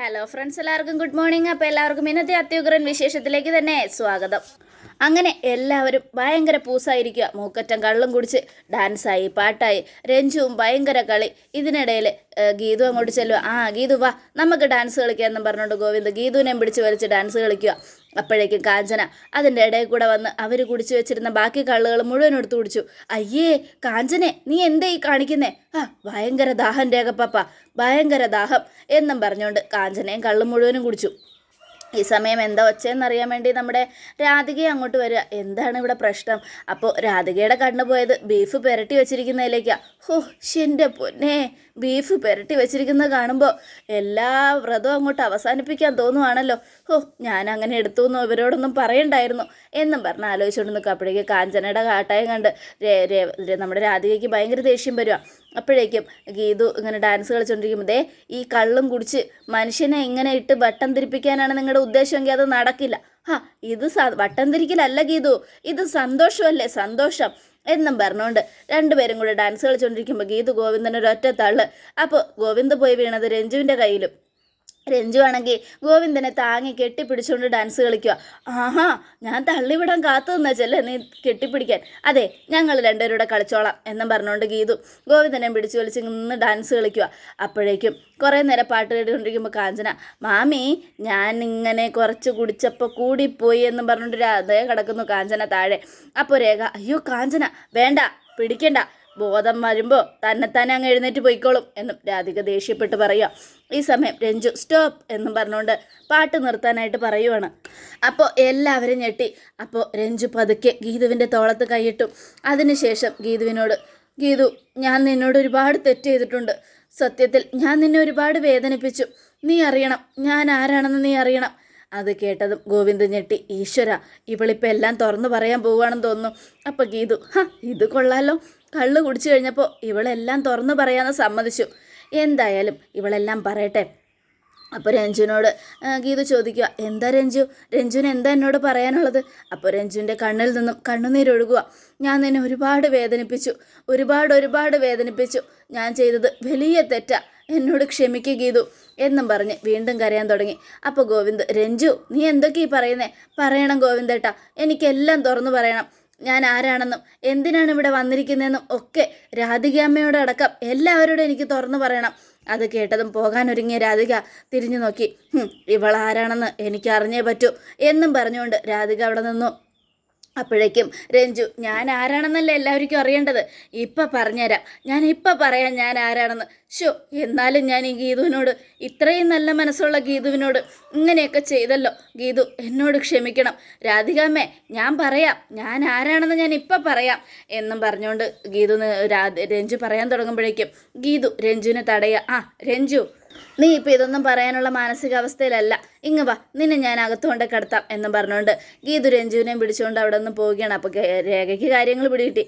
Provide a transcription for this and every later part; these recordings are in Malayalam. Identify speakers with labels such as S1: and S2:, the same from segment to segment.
S1: ഹലോ ഫ്രണ്ട്സ് എല്ലാവർക്കും ഗുഡ് മോർണിംഗ് അപ്പോൾ എല്ലാവർക്കും ഇന്നത്തെ അത്യുഗ്രൻ വിശേഷത്തിലേക്ക് തന്നെ സ്വാഗതം. അങ്ങനെ എല്ലാവരും ഭയങ്കര പൂസായിരിക്കുക. മൂക്കറ്റം കള്ളും കുടിച്ച് ഡാൻസായി പാട്ടായി. രഞ്ജുവും ഭയങ്കര കളി. ഇതിനിടയിൽ ഗീതു അങ്ങോട്ട് ചെല്ലുക ആ ഗീതു വാ നമുക്ക് ഡാൻസ് കളിക്കാമെന്നും പറഞ്ഞുകൊണ്ട് ഗോവിന്ദ് ഗീതുവിനെ പിടിച്ച് വലിച്ച് ഡാൻസ് കളിക്കുക. അപ്പോഴേക്കും കാഞ്ചന അതിന്റെ ഇടയിൽ കൂടെ വന്ന് അവർ കുടിച്ചു വെച്ചിരുന്ന ബാക്കി കള്ളുകൾ മുഴുവൻ എടുത്തു കുടിച്ചു. അയ്യേ കാഞ്ചനെ നീ എന്തേ ഈ കാണിക്കുന്നേ? ആ ഭയങ്കര ദാഹം രേഖപ്പാപ്പ ഭയങ്കര ദാഹം എന്നും പറഞ്ഞുകൊണ്ട് കാഞ്ചനയും കള്ളും മുഴുവനും കുടിച്ചു. ഈ സമയം എന്താ ഒച്ചയെന്നറിയാൻ വേണ്ടി നമ്മുടെ രാധിക അങ്ങോട്ട് വരിക. എന്താണ് ഇവിടെ പ്രശ്നം? അപ്പോൾ രാധികയുടെ കണ്ണ് പോയത് ബീഫ് പുരട്ടി വെച്ചിരിക്കുന്നതിലേക്കാണ് ഹോ എന്റെ പൊന്നെ. ബീഫ് പുരട്ടി വെച്ചിരിക്കുന്നത് കാണുമ്പോൾ എല്ലാ വ്രതവും അങ്ങോട്ട് അവസാനിപ്പിക്കാൻ തോന്നുവാണല്ലോ. ഓ ഞാൻ അങ്ങനെ എടുത്തു എന്നോ ഇവരോടൊന്നും പറയണ്ടായിരുന്നു. എന്നും പറഞ്ഞ് ആലോചിച്ചുകൊണ്ട് നിൽക്കുക അപ്പോഴേക്ക് കാഞ്ചനയുടെ കാട്ടായം കണ്ട് നമ്മുടെ രാധികയ്ക്ക് ഭയങ്കര ദേഷ്യം വരിക അപ്പോഴേക്കും ഗീതു ഇങ്ങനെ ഡാൻസ് കളിച്ചുകൊണ്ടിരിക്കുമ്പോൾ ദേ ഈ കള്ളും കുടിച്ച് മനുഷ്യനെ ഇങ്ങനെ ഇട്ട് വട്ടം തിരിപ്പിക്കാനാണ് നിങ്ങളുടെ ഉദ്ദേശമെങ്കിൽ അത് നടക്കില്ല. ഹാ ഇത് വട്ടം തിരിക്കലല്ല ഗീതു. ഇത് സന്തോഷമല്ലേ? സന്തോഷം. എന്നും പറഞ്ഞുകൊണ്ട് രണ്ടുപേരും കൂടെ ഡാൻസ് കളിച്ചുകൊണ്ടിരിക്കുമ്പോൾ ഗീതു ഗോവിന്ദൻ ഒരു തള്ള്. അപ്പോൾ ഗോവിന്ദ് പോയി വീണത് രഞ്ജുവിന്റെ കയ്യിലും. രഞ്ജു ആണെങ്കിൽ ഗോവിന്ദനെ താങ്ങി കെട്ടിപ്പിടിച്ചുകൊണ്ട് ഡാൻസ് കളിക്കുക. ആഹാ ഞാൻ തള്ളിവിടാൻ കാത്തു നിന്നച്ചല്ലേ നീ കെട്ടിപ്പിടിക്കാൻ. അതെ ഞങ്ങൾ രണ്ടുപേരുടെ കളിച്ചോളാം എന്നും പറഞ്ഞുകൊണ്ട് ഗീതു ഗോവിന്ദനെ പിടിച്ചു വലിച്ച് നിന്ന് ഡാൻസ് കളിക്കുക. അപ്പോഴേക്കും കുറേ നേരം പാട്ട് കേട്ടുകൊണ്ടിരിക്കുമ്പോൾ കാഞ്ചന മാമി ഞാൻ ഇങ്ങനെ കുറച്ച് കുടിച്ചപ്പോൾ കൂടിപ്പോയി എന്നും പറഞ്ഞുകൊണ്ട് രാധയെ കിടക്കുന്നു കാഞ്ചന താഴെ. അപ്പോൾ രേഖ അയ്യോ കാഞ്ചന വേണ്ട പിടിക്കണ്ട. ബോധം വരുമ്പോൾ തന്നെ അങ്ങ് എഴുന്നേറ്റ് പോയിക്കോളും എന്നും രാധിക ദേഷ്യപ്പെട്ട് പറയുക. ഈ സമയം രഞ്ജു സ്റ്റോപ്പ് എന്നും പറഞ്ഞുകൊണ്ട് പാട്ട് നിർത്താനായിട്ട് പറയുവാണ്. അപ്പോൾ എല്ലാവരും ഞെട്ടി. അപ്പോൾ രഞ്ജു പതുക്കെ ഗീതുവിന്റെ തോളത്ത് കൈയിട്ടു. അതിനുശേഷം ഗീതുവിനോട് ഗീതു ഞാൻ നിന്നോട് ഒരുപാട് തെറ്റ് ചെയ്തിട്ടുണ്ട്. സത്യത്തിൽ ഞാൻ നിന്നെ ഒരുപാട് വേദനിപ്പിച്ചു. നീ അറിയണം ഞാൻ ആരാണെന്ന് നീ അറിയണം. അത് കേട്ടതും ഗോവിന്ദ് ഞെട്ടി. ഈശ്വര ഇവളിപ്പോൾ എല്ലാം തുറന്നു പറയാൻ പോവുകയാണെന്ന് തോന്നുന്നു. അപ്പോൾ ഗീതു ഹ ഇത് കൊള്ളാലോ. കള്ള് കുടിച്ചു കഴിഞ്ഞപ്പോൾ ഇവളെല്ലാം തുറന്നു പറയാമെന്ന് സമ്മതിച്ചു. എന്തായാലും ഇവളെല്ലാം പറയട്ടെ. അപ്പോൾ രഞ്ജുവിനോട് ഗീത ചോദിക്കുക എന്താ രഞ്ജു? രഞ്ജുവിന് എന്താ എന്നോട് പറയാനുള്ളത്? അപ്പോൾ രഞ്ജുവിന്റെ കണ്ണിൽ നിന്നും കണ്ണുനീരൊഴുകുക ഞാൻ നിന്നെ ഒരുപാട് വേദനിപ്പിച്ചു ഒരുപാട് ഒരുപാട് വേദനിപ്പിച്ചു. ഞാൻ ചെയ്തത് വലിയ തെറ്റാ. എന്നോട് ക്ഷമിക്കുക ഗീതു എന്നും പറഞ്ഞ് വീണ്ടും കരയാൻ തുടങ്ങി. അപ്പോൾ ഗോവിന്ദ് രഞ്ജു നീ എന്തൊക്കെ ഈ പറയുന്നേ? പറയണം ഗോവിന്ദേട്ടാ. എനിക്കെല്ലാം തുറന്നു പറയണം. ഞാൻ ആരാണെന്നും എന്തിനാണ് ഇവിടെ വന്നിരിക്കുന്നതെന്നും ഒക്കെ രാധികാമ്മയോട് അടക്കം എല്ലാവരോടും എനിക്ക് തുറന്നു പറയണം. അത് കേട്ടതും പോകാൻ പോകാനൊരുങ്ങിയ രാധിക തിരിഞ്ഞു നോക്കി ഇവളാരാണെന്ന് ഇവൾ ആരാണെന്ന് എനിക്ക് അറിഞ്ഞേ പറ്റൂ എന്നും പറഞ്ഞുകൊണ്ട് രാധിക അവിടെ നിന്നു അപ്പോഴേക്കും രഞ്ജു ഞാൻ ആരാണെന്നല്ലേ എല്ലാവർക്കും അറിയേണ്ടത്? ഇപ്പം പറഞ്ഞുതരാം ഞാൻ ഇപ്പം പറയാം ഞാൻ ആരാണെന്ന്. ഷോ എന്നാലും ഞാൻ ഈ ഗീതുവിനോട് ഇത്രയും നല്ല മനസ്സുള്ള ഗീതുവിനോട് ഇങ്ങനെയൊക്കെ ചെയ്തല്ലോ. ഗീതു എന്നോട് ക്ഷമിക്കണം. രാധികാമ്മേ ഞാൻ പറയാം. ഞാൻ ആരാണെന്ന് ഞാൻ ഇപ്പം പറയാം. എന്നും പറഞ്ഞുകൊണ്ട് ഗീതു രാധ രഞ്ജു പറയാൻ തുടങ്ങുമ്പോഴേക്കും ഗീതു രഞ്ജുവിനെ തടയുക. ആ രഞ്ജു നീ ഇപ്പം ഇതൊന്നും പറയാനുള്ള മാനസികാവസ്ഥയിലല്ല. ഇങ്ങ് വാ നിന്നെ ഞാൻ അകത്തുകൊണ്ട് കിടത്താം എന്ന് പറഞ്ഞുകൊണ്ട് ഗീതു രഞ്ജുവിനെയും പിടിച്ചുകൊണ്ട് അവിടെ നിന്ന് പോവുകയാണ് അപ്പോൾ രേഖയ്ക്ക് കാര്യങ്ങൾ പിടികിട്ടി.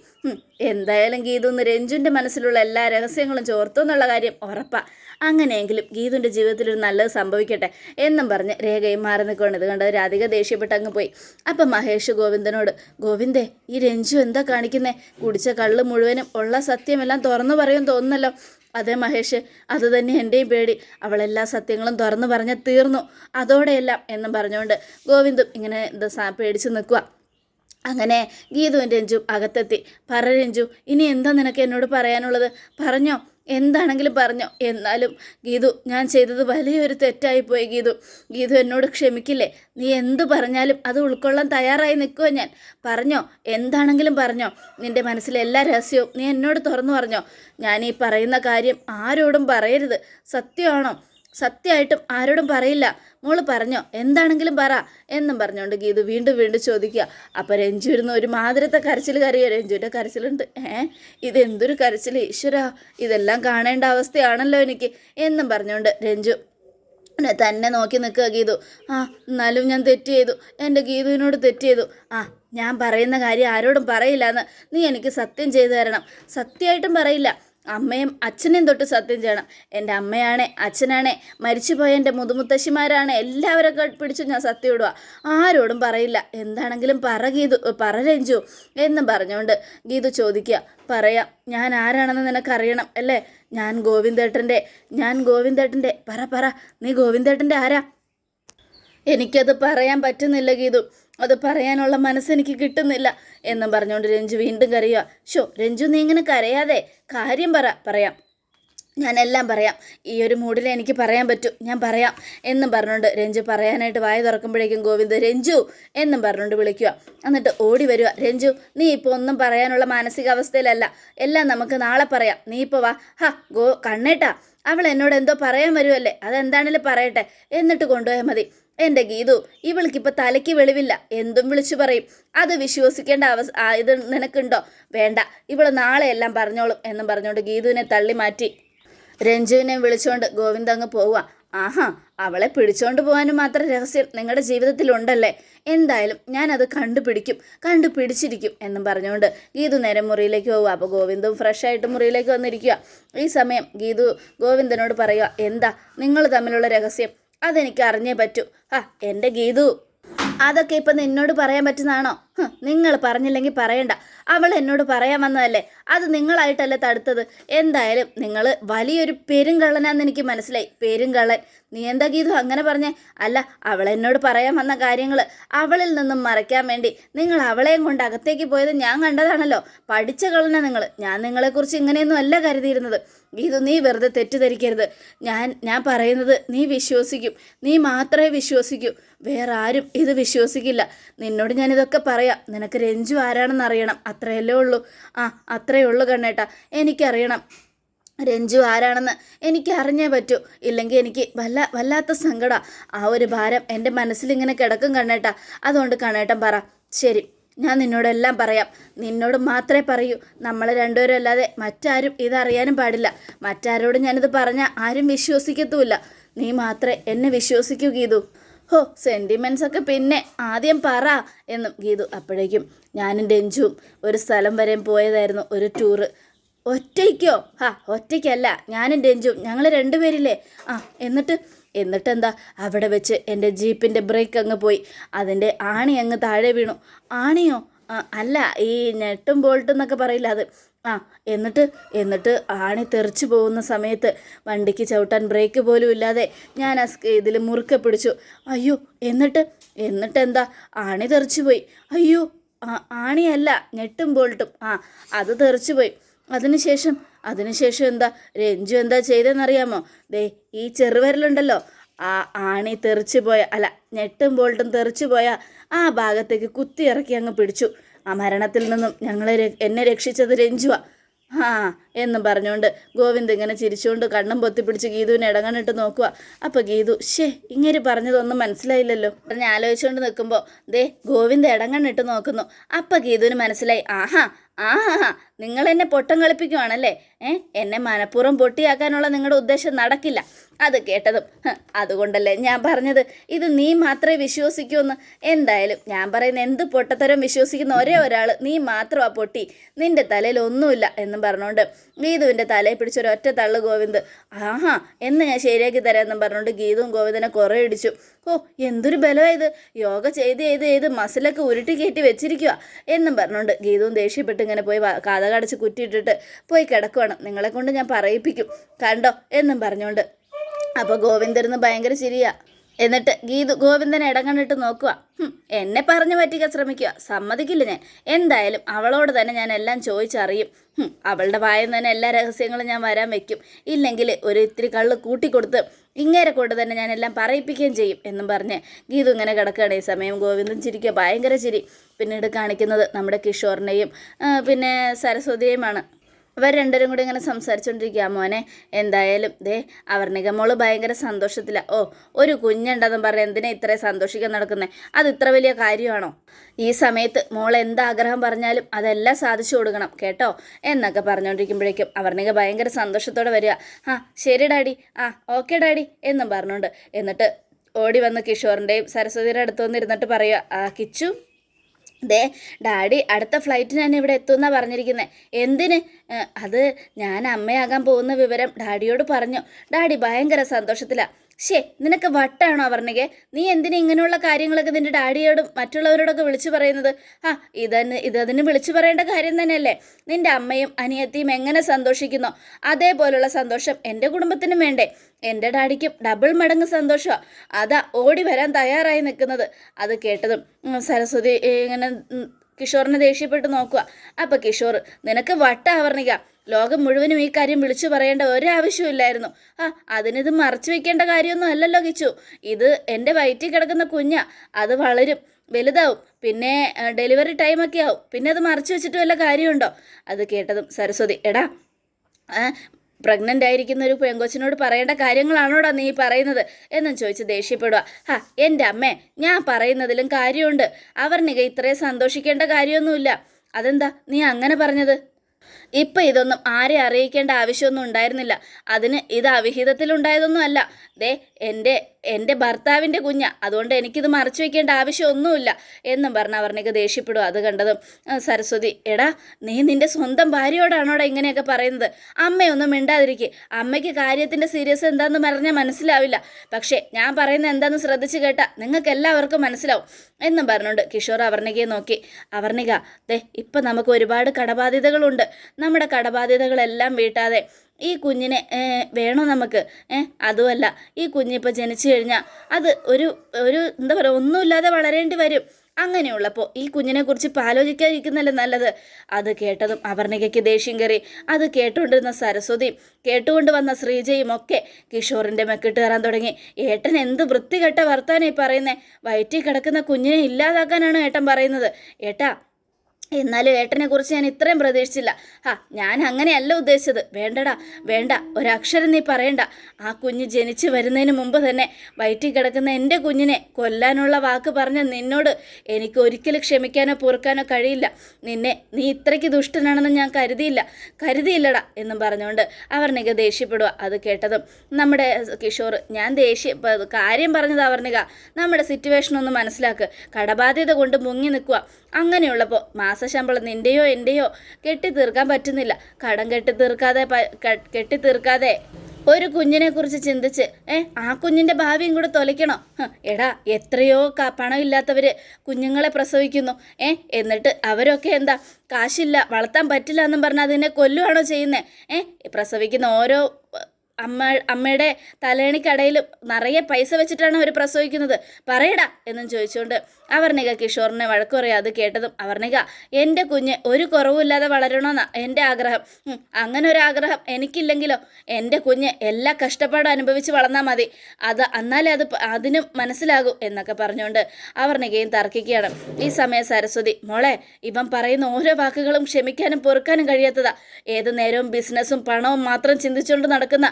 S1: എന്തായാലും ഗീതു ഒന്ന് രഞ്ജുവിന്റെ മനസ്സിലുള്ള എല്ലാ രഹസ്യങ്ങളും ചോർത്തു എന്നുള്ള കാര്യം ഉറപ്പാ. അങ്ങനെയെങ്കിലും ഗീതുവിന്റെ ജീവിതത്തിൽ ഒരു നല്ലത് സംഭവിക്കട്ടെ എന്നും പറഞ്ഞ് രേഖയും മാറി നിൽക്കുകയാണ്. ഇത് കണ്ട് രാധിക ദേഷ്യപ്പെട്ട് അങ്ങ് പോയി. അപ്പം മഹേഷ് ഗോവിന്ദനോട് ഗോവിന്ദേ ഈ രഞ്ജു എന്താ കാണിക്കുന്നേ? കുടിച്ച കള്ള് മുഴുവനും ഉള്ള സത്യമെല്ലാം തുറന്നു പറയും തോന്നുന്നല്ലോ. അതെ മഹേഷ് അത് തന്നെ എന്റെയും പേടി. അവളെല്ലാ സത്യങ്ങളും തുറന്നു പറഞ്ഞ് തീർന്നു. അതോടെയെല്ലാം എന്നും പറഞ്ഞുകൊണ്ട് ഗോവിന്ദും ഇങ്ങനെ പേടിച്ച് നിൽക്കുക. അങ്ങനെ ഗീതുവും രഞ്ജു അകത്തെത്തി. പറ രഞ്ജു ഇനി എന്താ നിനക്ക് എന്നോട് പറയാനുള്ളത്? പറഞ്ഞോ. എന്താണെങ്കിലും പറഞ്ഞു. എന്നാലും ഗീതു ഞാൻ ചെയ്തത് വലിയൊരു തെറ്റായിപ്പോയി ഗീതു. ഗീതു എന്നോട് ക്ഷമിക്കില്ലേ? നീ എന്തു പറഞ്ഞാലും അത് ഉൾക്കൊള്ളാൻ തയ്യാറായി നിൽക്കുമോ ഞാൻ. പറഞ്ഞോ എന്താണെങ്കിലും പറഞ്ഞോ. നിന്റെ മനസ്സിലെ എല്ലാ രഹസ്യവും നീ എന്നോട് തുറന്നു പറഞ്ഞോ. ഞാൻ ഈ പറയുന്ന കാര്യം ആരോടും പറയരുത്. സത്യമാണോ? സത്യമായിട്ടും ആരോടും പറയില്ല. മോൾ പറഞ്ഞോ എന്താണെങ്കിലും പറ എന്നും പറഞ്ഞുകൊണ്ട് ഗീതു വീണ്ടും വീണ്ടും ചോദിക്കുക. അപ്പോൾ രഞ്ജു ഇരുന്ന് ഒരു മാതിരത്തെ കരച്ചിൽ കറിയോ? രഞ്ജുവിന്റെ കരച്ചിലുണ്ട്. ഏ? ഇതെന്തൊരു കരച്ചിൽ? ഈശ്വര ഇതെല്ലാം കാണേണ്ട അവസ്ഥയാണല്ലോ എനിക്ക് എന്നും പറഞ്ഞുകൊണ്ട് രഞ്ജു തന്നെ നോക്കി നിൽക്കുക ഗീതു. ആ എന്നാലും ഞാൻ തെറ്റ് ചെയ്തു. എന്റെ ഗീതുവിനോട് തെറ്റ് ചെയ്തു. ആ ഞാൻ പറയുന്ന കാര്യം ആരോടും പറയില്ല എന്ന് നീ എനിക്ക് സത്യം ചെയ്തു തരണം. സത്യമായിട്ടും പറയില്ല. അമ്മയും അച്ഛനെയും തൊട്ട് സത്യം ചെയ്യണം. എന്റെ അമ്മയാണേ അച്ഛനാണേ മരിച്ചുപോയ എന്റെ മുതുമുത്തശ്ശിമാരാണ് എല്ലാവരൊക്കെ പിടിച്ചു ഞാൻ സത്യം ഇടുക ആരോടും പറയില്ല. എന്താണെങ്കിലും പറ ഗീതു പറ രഞ്ജു എന്നും പറഞ്ഞുകൊണ്ട് ഗീതു ചോദിക്കുക. പറയാം ഞാൻ ആരാണെന്ന് നിനക്കറിയണം അല്ലേ? ഞാൻ ഗോവിന്ദേട്ടന്റെ ഞാൻ ഗോവിന്ദേട്ടന്റെ. പറ പറ നീ ഗോവിന്ദേട്ടന്റെ ആരാ? എനിക്കത് പറയാൻ പറ്റുന്നില്ല ഗീതു. അത് പറയാനുള്ള മനസ്സെനിക്ക് കിട്ടുന്നില്ല എന്നും പറഞ്ഞുകൊണ്ട് രഞ്ജു വീണ്ടും കരയുക. ഷോ രഞ്ജു നീ ഇങ്ങനെ കരയാതെ കാര്യം പറ പറയാം. ഞാനെല്ലാം പറയാം. ഈ ഒരു മൂഡിൽ എനിക്ക് പറയാൻ പറ്റൂ. ഞാൻ പറയാം എന്നും പറഞ്ഞുകൊണ്ട് രഞ്ജു പറയാനായിട്ട് വായ തുറക്കുമ്പോഴേക്കും ഗോവിന്ദ് രഞ്ജു എന്നും പറഞ്ഞുകൊണ്ട് വിളിക്കുക. എന്നിട്ട് ഓടി വരിക. രഞ്ജു നീ ഇപ്പോൾ ഒന്നും പറയാനുള്ള മാനസികാവസ്ഥയിലല്ല. എല്ലാം നമുക്ക് നാളെ പറയാം. നീ ഇപ്പോൾ വാ. ഹാ ഗോ കണ്ണേട്ടാ. അവൾ എന്നോട് എന്തോ പറയാൻ വരുമല്ലേ അതെന്താണേലും പറയട്ടെ. എന്നിട്ട് കൊണ്ടുപോയാൽ മതി. എന്റെ ഗീതു ഇവൾക്കിപ്പോൾ തലയ്ക്ക് വെളിവില്ല. എന്തും വിളിച്ചു പറയും. അത് വിശ്വസിക്കേണ്ട അവ ഇത് നിനക്കുണ്ടോ? വേണ്ട ഇവൾ നാളെ എല്ലാം പറഞ്ഞോളും എന്നും പറഞ്ഞുകൊണ്ട് ഗീതുവിനെ തള്ളി മാറ്റി. രഞ്ജുവിനെ വിളിച്ചുകൊണ്ട് ഗോവിന്ദ് അങ്ങ് പോവുക ആഹാ അവളെ പിടിച്ചോണ്ട് പോകാനും മാത്രം രഹസ്യം നിങ്ങളുടെ ജീവിതത്തിലുണ്ടല്ലേ? എന്തായാലും ഞാനത് കണ്ടുപിടിക്കും കണ്ടുപിടിച്ചിരിക്കും എന്നും പറഞ്ഞുകൊണ്ട് ഗീതു നേരെ മുറിയിലേക്ക് പോവുക അപ്പോൾ ഗോവിന്ദും ഫ്രഷ് ആയിട്ട് മുറിയിലേക്ക് വന്നിരിക്കുക ഈ സമയം ഗീതു ഗോവിന്ദനോട് പറയുക എന്താ നിങ്ങൾ തമ്മിലുള്ള രഹസ്യം? അതെനിക്ക് അറിഞ്ഞേ പറ്റൂ. ആ എന്റെ ഗീതു. അതൊക്കെ ഇപ്പം നിന്നോട് പറയാൻ പറ്റുന്നതാണോ? നിങ്ങൾ പറഞ്ഞില്ലെങ്കിൽ പറയണ്ട. അവൾ എന്നോട് പറയാൻ വന്നതല്ലേ? അത് നിങ്ങളായിട്ടല്ലേ തടുത്തത്? എന്തായാലും നിങ്ങൾ വലിയൊരു പെരുങ്കള്ളനാന്ന് എനിക്ക് മനസ്സിലായി. പെരുങ്കള്ളൻ. നീ എന്താ ഗീതു അങ്ങനെ പറഞ്ഞേ? അല്ല അവൾ എന്നോട് പറയാൻ വന്ന കാര്യങ്ങൾ അവളിൽ നിന്നും മറയ്ക്കാൻ വേണ്ടി നിങ്ങൾ അവളെയും കൊണ്ട് അകത്തേക്ക് പോയത് ഞാൻ കണ്ടതാണല്ലോ. പഠിച്ച കള്ളന നിങ്ങൾ ഞാൻ നിങ്ങളെക്കുറിച്ച് ഇങ്ങനെയൊന്നും അല്ല കരുതിയിരുന്നത്. ഗീതു നീ വെറുതെ തെറ്റിദ്ധരിക്കരുത്. ഞാൻ ഞാൻ പറയുന്നത് നീ വിശ്വസിക്കും. നീ മാത്രമേ വിശ്വസിക്കൂ. വേറെ ആരും ഇത് വിശ്വസിക്കില്ല. നിന്നോട് ഞാനിതൊക്കെ പറയാം. നിനക്ക് രഞ്ജു ആരാണെന്ന് അറിയണം. അത്രയല്ലേ ഉള്ളൂ. ആ അത്രയേ ഉള്ളൂ കണ്ണേട്ടാ. എനിക്കറിയണം. രഞ്ജു ആരാണെന്ന് എനിക്ക് അറിഞ്ഞേ പറ്റൂ. ഇല്ലെങ്കിൽ എനിക്ക് വല്ല വല്ലാത്ത സങ്കടമാണ് ആ ഒരു ഭാരം എന്റെ മനസ്സിലിങ്ങനെ കിടക്കും കണ്ണേട്ടാ. അതുകൊണ്ട് കണ്ണേട്ടൻ പറ. ശരി. ഞാൻ നിന്നോടെല്ലാം പറയാം. നിന്നോട് മാത്രമേ പറയൂ. നമ്മൾ രണ്ടുപേരും അല്ലാതെ മറ്റാരും ഇതറിയാനും പാടില്ല. മറ്റാരോടും ഞാനിത് പറഞ്ഞാൽ ആരും വിശ്വസിക്കത്തുമില്ല. നീ മാത്രമേ എന്നെ വിശ്വസിക്കൂ ഗീതു. ഹോ സെന്റിമെൻസ് ഒക്കെ പിന്നെ ആദ്യം പറ എന്നും ഗീതു അപ്പോഴേക്കും ഞാനും രഞ്ജുവും ഒരു സ്ഥലം വരെയും പോയതായിരുന്നു ഒരു ടൂറ് ഒറ്റയ്ക്കോ? ഹാ ഒറ്റയ്ക്കല്ല. ഞാനും രഞ്ജുവും ഞങ്ങൾ രണ്ടുപേരില്ലേ? ആ എന്നിട്ട് എന്നിട്ടെന്താ? അവിടെ വെച്ച് എന്റെ ജീപ്പിന്റെ ബ്രേക്ക് അങ്ങ് പോയി. അതിന്റെ ആണി അങ്ങ് താഴെ വീണു. ആണിയോ? അല്ല ഈ നെട്ടും ബോൾട്ടും എന്നൊക്കെ പറയില്ല അത്? ആ എന്നിട്ട് എന്നിട്ട് ആണി തെറിച്ചു പോകുന്ന സമയത്ത് വണ്ടിക്ക് ചവിട്ടാൻ ബ്രേക്ക് പോലും ഇല്ലാതെ ഞാൻ ആ ഇതിൽ മുറുക്കെ പിടിച്ചു. അയ്യോ എന്നിട്ട് എന്നിട്ട് എന്താ ആണി തെറിച്ചു പോയി. അയ്യോ ആണിയല്ല ഞെട്ടും ബോൾട്ടും. ആ അത് തെറിച്ചു പോയി. അതിനുശേഷം അതിനുശേഷം എന്താ? രഞ്ജു എന്താ ചെയ്തെന്നറിയാമോ ദേ ഈ ചെറുവിരലുണ്ടല്ലോ. ആ ആണി തെറിച്ചു പോയ അല്ല ഞെട്ടും ബോൾട്ടും തെറിച്ചു പോയ ആ ഭാഗത്തേക്ക് കുത്തി ഇറക്കി അങ്ങ് പിടിച്ചു. ആ മരണത്തിൽ നിന്നും ഞങ്ങളെ എന്നെ രക്ഷിച്ചത് രഞ്ജുവാ. ആ എന്നും പറഞ്ഞുകൊണ്ട് ഗോവിന്ദ് ഇങ്ങനെ ചിരിച്ചുകൊണ്ട് കണ്ണും പൊത്തിപ്പിടിച്ച് ഗീതുവിനെ ഇടങ്ങണിട്ട് നോക്കുക അപ്പോൾ ഗീതു ഷേ ഇങ്ങനെ പറഞ്ഞതൊന്നും മനസ്സിലായില്ലല്ലോ. പറഞ്ഞ് ആലോചിച്ചുകൊണ്ട് നിൽക്കുമ്പോൾ ദേ ഗോവിന്ദ് ഇടങ്ങണിട്ട് നോക്കുന്നു. അപ്പോൾ ഗീതുവിന് മനസ്സിലായി ആഹാ ആഹാ നിങ്ങൾ എന്നെ പൊട്ടം കളിപ്പിക്കുവാണല്ലേ? ഏ എന്നെ മനഃപൂർവം പൊട്ടിയാക്കാനുള്ള നിങ്ങളുടെ ഉദ്ദേശം നടക്കില്ല. അത് കേട്ടതും അതുകൊണ്ടല്ലേ ഞാൻ പറഞ്ഞത്. ഇത് നീ മാത്രമേ വിശ്വസിക്കൂ എന്ന് എന്തായാലും ഞാൻ പറയുന്ന എന്ത് പൊട്ടത്തരം വിശ്വസിക്കുന്ന ഒരേ ഒരാൾ നീ മാത്രമാ പൊട്ടി. നിന്റെ തലയിൽ ഒന്നുമില്ല എന്നും പറഞ്ഞുകൊണ്ട് ഗീതുവിന്റെ തലയിൽ പിടിച്ചൊരു ഒറ്റ തള്ളു ഗോവിന്ദ്. ആഹാ എന്ന് ഞാൻ ശരിയാക്കി തരാമെന്നും പറഞ്ഞുകൊണ്ട് ഗീതുവും ഗോവിന്ദനെ കുറേ ഇടിച്ചു. ഓ എന്തൊരു ബലമായത് യോഗ ചെയ്ത് ചെയ്ത് ചെയ്ത് മസിലൊക്കെ ഉരുട്ടി കയറ്റി വെച്ചിരിക്കുക എന്നും പറഞ്ഞുകൊണ്ട് ഗീതവും ദേഷ്യപ്പെട്ട് ഇങ്ങനെ പോയി കഥകടച്ച് കുറ്റിയിട്ടിട്ട് പോയി കിടക്കുവാണ്. നിങ്ങളെ കൊണ്ട് ഞാൻ പറയിപ്പിക്കും. കണ്ടോ? എന്നും പറഞ്ഞുകൊണ്ട്. അപ്പോൾ ഗോവിന്ദരുന്ന് ഭയങ്കര ചിരിയാ. എന്നിട്ട് ഗീതു ഗോവിന്ദനെ ഇടങ്ങണിട്ട് നോക്കുക എന്നെ പറഞ്ഞു പറ്റിക്കാൻ ശ്രമിക്കുക. സമ്മതിക്കില്ല ഞാൻ. എന്തായാലും അവളോട് തന്നെ ഞാൻ എല്ലാം ചോദിച്ചറിയും. അവളുടെ വായിൽ തന്നെ എല്ലാ രഹസ്യങ്ങളും ഞാൻ വരാൻ വെക്കും. ഇല്ലെങ്കിൽ ഒരു ഇത്തിരി കള്ള് കൂട്ടിക്കൊടുത്ത് ഇങ്ങേരെ കൊണ്ട് തന്നെ ഞാൻ എല്ലാം പറയിപ്പിക്കുകയും ചെയ്യും എന്നും പറഞ്ഞ് ഗീതു ഇങ്ങനെ കിടക്കുകയാണ്. ഈ സമയം ഗോവിന്ദൻ ചിരിക്കുക ഭയങ്കര ചിരി. പിന്നീട് കാണിക്കുന്നത് നമ്മുടെ കിഷോറിനെയും പിന്നെ സരസ്വതിയെയുമാണ്. അവർ രണ്ടുപേരും കൂടി ഇങ്ങനെ സംസാരിച്ചുകൊണ്ടിരിക്കുക മോനെ എന്തായാലും ദേ അവർണിക മോൾ ഭയങ്കര സന്തോഷത്തില. ഓ ഒരു കുഞ്ഞുണ്ടെന്നും പറഞ്ഞ് എന്തിനാ ഇത്രയും സന്തോഷിക്കാൻ നടക്കുന്നത് അത് ഇത്ര വലിയ കാര്യമാണോ? ഈ സമയത്ത് മോൾ എന്താഗ്രഹം പറഞ്ഞാലും അതെല്ലാം സാധിച്ചു കൊടുക്കണം കേട്ടോ? എന്നൊക്കെ പറഞ്ഞുകൊണ്ടിരിക്കുമ്പോഴേക്കും അവർണിക ഭയങ്കര സന്തോഷത്തോടെ വരിക. ആ ശരി ഡാഡി. ആ ഓക്കെ ഡാഡി എന്നും പറഞ്ഞുകൊണ്ട് എന്നിട്ട് ഓടി വന്ന് കിഷോറിന്റെയും സരസ്വതിയുടെ അടുത്ത് വന്നിരുന്നിട്ട് പറയുക ആ കിച്ചു? ദേ ഡാഡി അടുത്ത ഫ്ലൈറ്റിന് തന്നെ ഇവിടെ എത്തുമെന്നാണ് പറഞ്ഞിരിക്കുന്നത് എന്തിന്? അത് ഞാൻ അമ്മയാകാൻ പോകുന്ന വിവരം ഡാഡിയോട് പറഞ്ഞു. ഡാഡി ഭയങ്കര സന്തോഷത്തിലാണ് ശേ നിനക്ക് വട്ടാണോ അവർണികെ നീ എന്തിനു ഇങ്ങനെയുള്ള കാര്യങ്ങളൊക്കെ നിന്റെ ഡാഡിയോടും മറ്റുള്ളവരോടൊക്കെ വിളിച്ചു പറയുന്നത്? ആ ഇതന്നെ ഇതതിന് വിളിച്ചു പറയേണ്ട കാര്യം തന്നെയല്ലേ? നിന്റെ അമ്മയും അനിയത്തിയും എങ്ങനെ സന്തോഷിക്കുന്നോ? അതേപോലുള്ള സന്തോഷം എന്റെ കുടുംബത്തിനും വേണ്ടേ? എന്റെ ഡാഡിക്കും ഡബിൾ മടങ്ങ് സന്തോഷമാണ് അതാ ഓടി വരാൻ തയ്യാറായി നിൽക്കുന്നത്. അത് കേട്ടതും സരസ്വതി ഇങ്ങനെ കിഷോറിനെ ദേഷ്യപ്പെട്ട് നോക്കുക അപ്പം കിഷോർ നിനക്ക് വട്ട ലോകം മുഴുവനും ഈ കാര്യം വിളിച്ചു പറയേണ്ട ഒരാവശ്യമില്ലായിരുന്നു ആ അതിനിത് മറച്ചു വെക്കേണ്ട കാര്യമൊന്നും അല്ലല്ലോ കിച്ചു. ഇത് എന്റെ വയറ്റിൽ കിടക്കുന്ന കുഞ്ഞാ. അത് വളരും വലുതാവും. പിന്നെ ഡെലിവറി ടൈമൊക്കെ ആവും. പിന്നെ അത് മറച്ചു വെച്ചിട്ട് വല്ല കാര്യമുണ്ടോ? അത് കേട്ടതും സരസ്വതി എടാ പ്രഗ്നന്റ് ആയിരിക്കുന്ന ഒരു പെങ്കൊച്ചിനോട് പറയേണ്ട കാര്യങ്ങളാണോടാ നീ പറയുന്നത്? എന്നും ചോദിച്ച് ദേഷ്യപ്പെടുക. ഹാ എന്റെ അമ്മേ ഞാൻ പറയുന്നതിലും കാര്യമുണ്ട്. അവർ നിക ഇത്രയും സന്തോഷിക്കേണ്ട കാര്യമൊന്നുമില്ല. അതെന്താ നീ അങ്ങനെ പറഞ്ഞത്? ഇപ്പം ഇതൊന്നും ആരെ അറിയിക്കേണ്ട ആവശ്യമൊന്നും ഉണ്ടായിരുന്നില്ല. അതിന് ഇത് അവിഹിതത്തിലുണ്ടായതൊന്നും അല്ല. ദേ എന്റെ എന്റെ ഭർത്താവിന്റെ കുഞ്ഞ. അതുകൊണ്ട് എനിക്കിത് മറച്ചു വെക്കേണ്ട ആവശ്യമൊന്നുമില്ല എന്നും പറഞ്ഞ അവർണിക ദേഷ്യപ്പെടും. അത് കണ്ടതും സരസ്വതി എടാ നീ നിന്റെ സ്വന്തം ഭാര്യയോടാണോടാ ഇങ്ങനെയൊക്കെ പറയുന്നത്? അമ്മയൊന്നും മിണ്ടാതിരിക്കുക അമ്മയ്ക്ക് കാര്യത്തിന്റെ സീരിയസ് എന്താണെന്ന് പറഞ്ഞാൽ മനസ്സിലാവില്ല. പക്ഷേ ഞാൻ പറയുന്നത് എന്താണെന്ന് ശ്രദ്ധിച്ച് കേട്ടാൽ നിങ്ങൾക്ക് എല്ലാവർക്കും മനസ്സിലാവും എന്നും പറഞ്ഞുകൊണ്ട് കിഷോർ അവർണികയെ നോക്കി. അവർണിക ദേ ഇപ്പം നമുക്ക് ഒരുപാട് കടബാധ്യതകളുണ്ട്. നമ്മുടെ കടബാധ്യതകളെല്ലാം വീട്ടാതെ ഈ കുഞ്ഞിനെ വേണോ നമുക്ക്? അതുമല്ല ഈ കുഞ്ഞിപ്പോൾ ജനിച്ചു കഴിഞ്ഞാൽ അത് ഒരു ഒരു എന്താ പറയുക ഒന്നുമില്ലാതെ വളരേണ്ടി വരും. അങ്ങനെയുള്ളപ്പോൾ ഈ കുഞ്ഞിനെക്കുറിച്ച് ഇപ്പം ആലോചിക്കാതിരിക്കുന്നല്ലേ നല്ലത്? അത് കേട്ടതും അവർണികയ്ക്ക് ദേഷ്യം കയറി. അത് കേട്ടുകൊണ്ടിരുന്ന സരസ്വതിയും കേട്ടുകൊണ്ട് വന്ന ശ്രീജയും ഒക്കെ കിഷോറിന്റെ മെക്കിട്ട് കയറാൻ തുടങ്ങി. ഏട്ടൻ എന്ത് വൃത്തികെട്ട വർത്താനായി പറയുന്നേ? വയറ്റിൽ കിടക്കുന്ന കുഞ്ഞിനെ ഇല്ലാതാക്കാനാണ് ഏട്ടൻ പറയുന്നത്. ഏട്ടാ എന്നാലും ഏട്ടനെ കുറിച്ച് ഞാൻ ഇത്രയും പ്രതീക്ഷിച്ചില്ല. ആ ഞാൻ അങ്ങനെയല്ല ഉദ്ദേശിച്ചത്. വേണ്ടടാ വേണ്ട. ഒരക്ഷരം നീ പറയണ്ട. ആ കുഞ്ഞ് ജനിച്ചു വരുന്നതിന് മുമ്പ് തന്നെ വയറ്റിൽ കിടക്കുന്ന എന്റെ കുഞ്ഞിനെ കൊല്ലാനുള്ള വാക്ക് പറഞ്ഞ നിന്നോട് എനിക്ക് ഒരിക്കലും ക്ഷമിക്കാനോ പൊറുക്കാനോ കഴിയില്ല. നിന്നെ നീ ഇത്രയ്ക്ക് ദുഷ്ടനാണെന്ന് ഞാൻ കരുതിയില്ല. കരുതിയില്ലടാ എന്നും പറഞ്ഞുകൊണ്ട് അവർണിക ദേഷ്യപ്പെടുക അത് കേട്ടതും നമ്മുടെ കിഷോർ ഞാൻ ദേഷ്യ കാര്യം പറഞ്ഞത് അവർണിക നമ്മുടെ സിറ്റുവേഷൻ ഒന്ന് മനസ്സിലാക്കുക കടബാധ്യത കൊണ്ട് മുങ്ങി നിൽക്കുക അങ്ങനെയുള്ളപ്പോൾ മാസശമ്പളം നിന്റെയോ എന്റെയോ കെട്ടി തീർക്കാൻ പറ്റുന്നില്ല. കടം കെട്ടി തീർക്കാതെ കെട്ടി തീർക്കാതെ ഒരു കുഞ്ഞിനെ കുറിച്ച് ചിന്തിച്ച് ഏ ആ കുഞ്ഞിന്റെ ഭാവിയും കൂടെ തൊലയ്ക്കണോ? എടാ എത്രയോ പണമില്ലാത്തവര് കുഞ്ഞുങ്ങളെ പ്രസവിക്കുന്നു. ഏ എന്നിട്ട് അവരൊക്കെ എന്താ? കാശില്ല വളർത്താൻ പറ്റില്ല എന്നും പറഞ്ഞാൽ അതിനെ കൊല്ലുവാണോ ചെയ്യുന്നത് ഏ പ്രസവിക്കുന്ന ഓരോ അമ്മ അമ്മയുടെ തലേണിക്കടയിൽ നിറയെ പൈസ വെച്ചിട്ടാണ് അവർ പ്രസവിക്കുന്നത്. പറയടാ എന്നും ചോദിച്ചുകൊണ്ട് അവർണിക കിഷോറിനെ വഴക്കു അത് കേട്ടതും അവർണിക എന്റെ കുഞ്ഞ് ഒരു കുറവുമില്ലാതെ വളരണമെന്നാ എന്റെ ആഗ്രഹം. അങ്ങനെ ഒരു ആഗ്രഹം എനിക്കില്ലെങ്കിലോ? എന്റെ കുഞ്ഞ് എല്ലാ കഷ്ടപ്പാടും അനുഭവിച്ച് വളർന്നാൽ മതി. അത് എന്നാലേ അത് അതിനും മനസ്സിലാകൂ എന്നൊക്കെ പറഞ്ഞുകൊണ്ട് അവർണികയും തർക്കിക്കുകയാണ്. ഈ സമയം സരസ്വതി മോളെ ഇവൻ പറയുന്ന ഓരോ വാക്കുകളും ക്ഷമിക്കാനും പൊറുക്കാനും കഴിയാത്തതാ. ഏത് നേരവും ബിസിനസ്സും പണവും മാത്രം ചിന്തിച്ചുകൊണ്ട് നടക്കുന്ന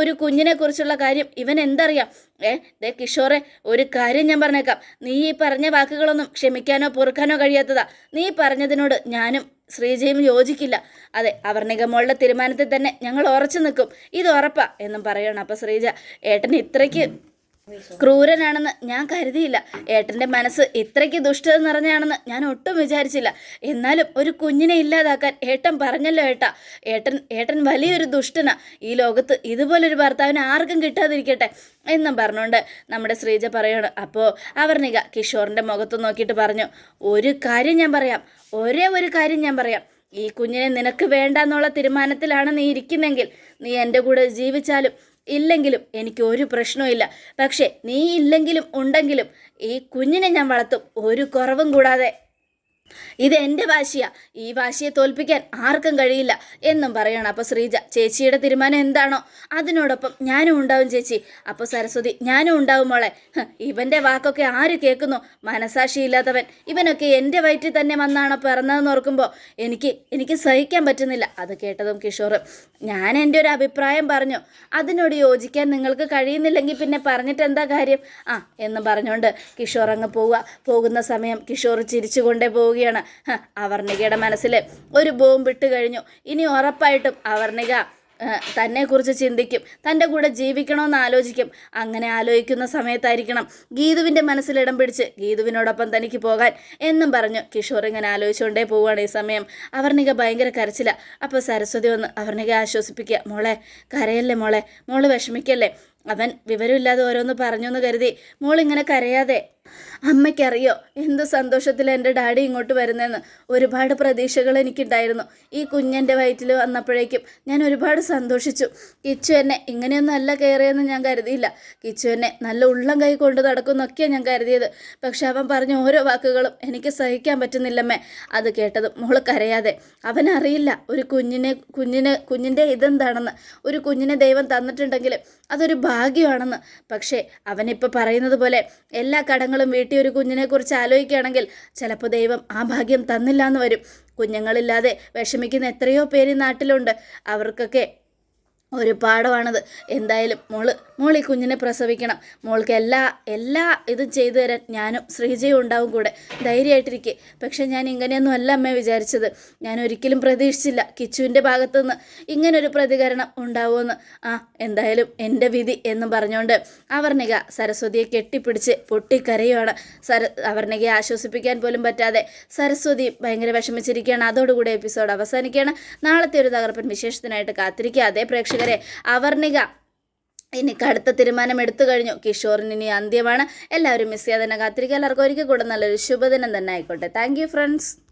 S1: ഒരു കുഞ്ഞിനെ കുറിച്ചുള്ള കാര്യം ഇവൻ എന്തറിയാം? ഏ ദേ കിഷോറെ ഒരു കാര്യം ഞാൻ പറഞ്ഞേക്കാം. നീ ഈ പറഞ്ഞ വാക്കുകളൊന്നും ക്ഷമിക്കാനോ പൊറുക്കാനോ കഴിയാത്തതാ. നീ പറഞ്ഞതിനോട് ഞാനും ശ്രീജയും യോജിക്കില്ല. അതെ അവർണിക മോളുടെ തീരുമാനത്തിൽ തന്നെ ഞങ്ങൾ ഉറച്ചു നിൽക്കും. ഇത് ഉറപ്പാ എന്നും പറയണം. അപ്പോൾ ശ്രീജ ഏട്ടൻ ഇത്രയ്ക്ക് ക്രൂരനാണെന്ന് ഞാൻ കരുതിയില്ല. ഏട്ടന്റെ മനസ്സ് ഇത്രയ്ക്ക് ദുഷ്ടത നിറഞ്ഞാണെന്ന് ഞാൻ ഒട്ടും വിചാരിച്ചില്ല. എന്നാലും ഒരു കുഞ്ഞിനെ ഇല്ലാതാക്കാൻ ഏട്ടൻ പറഞ്ഞല്ലോ ഏട്ടാ. ഏട്ടൻ ഏട്ടൻ വലിയൊരു ദുഷ്ടനാ. ഈ ലോകത്ത് ഇതുപോലൊരു ഭർത്താവിന് ആർക്കും കിട്ടാതിരിക്കട്ടെ എന്നും പറഞ്ഞുകൊണ്ട് നമ്മുടെ ശ്രീജ പറയാണ്. അപ്പോൾ അവർണിക കിഷോറിന്റെ മുഖത്ത് നോക്കിയിട്ട് പറഞ്ഞു ഒരു കാര്യം ഞാൻ പറയാം. ഒരേ ഒരു കാര്യം ഞാൻ പറയാം. ഈ കുഞ്ഞിനെ നിനക്ക് വേണ്ട എന്നുള്ള തീരുമാനത്തിലാണ് നീ ഇരിക്കുന്നെങ്കിൽ നീ എന്റെ കൂടെ ജീവിച്ചാലും ഇല്ലെങ്കിലും എനിക്ക് ഒരു പ്രശ്നവുമില്ല പക്ഷേ നീ ഇല്ലെങ്കിലും ഉണ്ടെങ്കിലും ഈ കുഞ്ഞിനെ ഞാൻ വളർത്തും. ഒരു കുറവും കൂടാതെ ഇത് എന്റെ വാശിയാ. ഈ വാശിയെ തോൽപ്പിക്കാൻ ആർക്കും കഴിയില്ല എന്നും പറയണം അപ്പോൾ ശ്രീജ. ചേച്ചിയുടെ തീരുമാനം എന്താണോ? അതിനോടൊപ്പം ഞാനും ഉണ്ടാവും ചേച്ചി. അപ്പോൾ സരസ്വതി ഞാനും ഉണ്ടാവും മോളെ. ഇവന്റെ വാക്കൊക്കെ ആര് കേൾക്കുന്നു? മനസാക്ഷിയില്ലാത്തവൻ. ഇവനൊക്കെ എന്റെ വയറ്റിൽ തന്നെ വന്നാണോ പിറന്നതെന്ന് ഓർക്കുമ്പോൾ എനിക്ക് എനിക്ക് സഹിക്കാൻ പറ്റുന്നില്ല. അത് കേട്ടതും കിഷോർ ഞാൻ എന്റെ ഒരു അഭിപ്രായം പറഞ്ഞു. അതിനോട് യോജിക്കാൻ നിങ്ങൾക്ക് കഴിയുന്നില്ലെങ്കിൽ പിന്നെ പറഞ്ഞിട്ട് എന്താ കാര്യം? ആ എന്ന് പറഞ്ഞുകൊണ്ട് കിഷോർ അങ്ങ് പോവുക. പോകുന്ന സമയം കിഷോർ ചിരിച്ചുകൊണ്ടേ പോവുകയാണ്. അവർണികയുടെ മനസ്സിൽ ഒരു ബോംബ് ഇട്ട് കഴിഞ്ഞു. ഇനി ഉറപ്പായിട്ടും അവർണിക തന്നെക്കുറിച്ച് ചിന്തിക്കും. തന്റെ കൂടെ ജീവിക്കണമെന്ന് ആലോചിക്കും. അങ്ങനെ ആലോചിക്കുന്ന സമയത്തായിരിക്കണം ഗീതുവിന്റെ മനസ്സിൽ ഇടം പിടിച്ച് ഗീതുവിനോടൊപ്പം തനിക്ക് പോകാൻ. എന്നും പറഞ്ഞു കിഷോർ ഇങ്ങനെ ആലോചിച്ചുകൊണ്ടേ പോവുകയാണ് ഈ സമയം. അവർണിക ഭയങ്കര കരച്ചില. അപ്പോൾ സരസ്വതി വന്ന് അവർണിക ആശ്വസിപ്പിക്കുക. മോളെ കരയല്ലേ മോളെ? മോൾ വിഷമിക്കല്ലേ? അവൻ വിവരമില്ലാതെ ഓരോന്ന് പറഞ്ഞു എന്ന് കരുതി ഇങ്ങനെ കരയാതെ അമ്മയ്ക്കറിയോ എന്ത് സന്തോഷത്തിൽ എന്റെ ഡാഡി ഇങ്ങോട്ട് വരുന്നതെന്ന് ഒരുപാട് പ്രതീക്ഷകൾ എനിക്കുണ്ടായിരുന്നു. ഈ കുഞ്ഞന്റെ വയറ്റിൽ വന്നപ്പോഴേക്കും ഞാൻ ഒരുപാട് സന്തോഷിച്ചു. കിച്ചു എന്നെ ഇങ്ങനെയൊന്നും അല്ല കയറിയെന്ന് ഞാൻ കരുതിയില്ല. കിച്ചു എന്നെ നല്ല ഉള്ളം കൈ കൊണ്ട് നടക്കുന്നൊക്കെയാണ് ഞാൻ കരുതിയത്. പക്ഷെ അവൻ പറഞ്ഞ ഓരോ വാക്കുകളും എനിക്ക് സഹിക്കാൻ പറ്റുന്നില്ലമ്മേ. അത് കേട്ടത് മോൾ കരയാതെ അവനറിയില്ല ഒരു കുഞ്ഞിനെ കുഞ്ഞിന് കുഞ്ഞിന്റെ ഇതെന്താണെന്ന്. ഒരു കുഞ്ഞിനെ ദൈവം തന്നിട്ടുണ്ടെങ്കിൽ അതൊരു ഭാഗ്യമാണെന്ന്. പക്ഷേ അവനിപ്പോൾ പറയുന്നത് പോലെ എല്ലാ കടങ്ങളും വീട്ടിൽ ഒരു കുഞ്ഞിനെക്കുറിച്ച് ആലോചിക്കുകയാണെങ്കിൽ ചിലപ്പോൾ ദൈവം ആ ഭാഗ്യം തന്നില്ല എന്ന് വരും. കുഞ്ഞുങ്ങളില്ലാതെ വിഷമിക്കുന്ന എത്രയോ പേര് നാട്ടിലുണ്ട്. അവർക്കൊക്കെ ഒരു പാഠമാണത് എന്തായാലും മോൾ മോൾ ഈ കുഞ്ഞിനെ പ്രസവിക്കണം. മോൾക്ക് എല്ലാ എല്ലാ ഇതും ചെയ്തു തരാൻ ഞാനും ശ്രീജയും ഉണ്ടാവും കൂടെ. ധൈര്യമായിട്ടിരിക്കെ. പക്ഷെ ഞാൻ ഇങ്ങനെയൊന്നും അല്ല അമ്മ വിചാരിച്ചത്. ഞാൻ ഒരിക്കലും പ്രതീക്ഷിച്ചില്ല കിച്ചുവിന്റെ ഭാഗത്തുനിന്ന് ഇങ്ങനൊരു പ്രതികരണം ഉണ്ടാവുമെന്ന്. ആ എന്തായാലും എന്റെ വിധി എന്ന് പറഞ്ഞുകൊണ്ട് അവർണിക സരസ്വതിയെ കെട്ടിപ്പിടിച്ച് പൊട്ടിക്കരയുവാണ്. സര അവർണികയെ ആശ്വസിപ്പിക്കാൻ പോലും പറ്റാതെ സരസ്വതി ഭയങ്കര വിഷമിച്ചിരിക്കുകയാണ്. അതോടുകൂടി എപ്പിസോഡ് അവസാനിക്കുകയാണ്. നാളത്തെ ഒരു തകർപ്പൻ വിശേഷത്തിനായിട്ട് കാത്തിരിക്കുക. അതേ പ്രേക്ഷകരെ അവർണിക ഇനി കടുത്ത തീരുമാനം എടുത്തു കഴിഞ്ഞു. കിഷോറിന് ഇനി അന്ത്യമാണ്. എല്ലാവരും മിസ് ചെയ്യാതെ തന്നെ കാത്തിരിക്കുക. എല്ലാവർക്കും ഒരിക്കൽ കൂടെ നല്ലൊരു ശുഭദിനം തന്നെ ആയിക്കോട്ടെ. Thank friends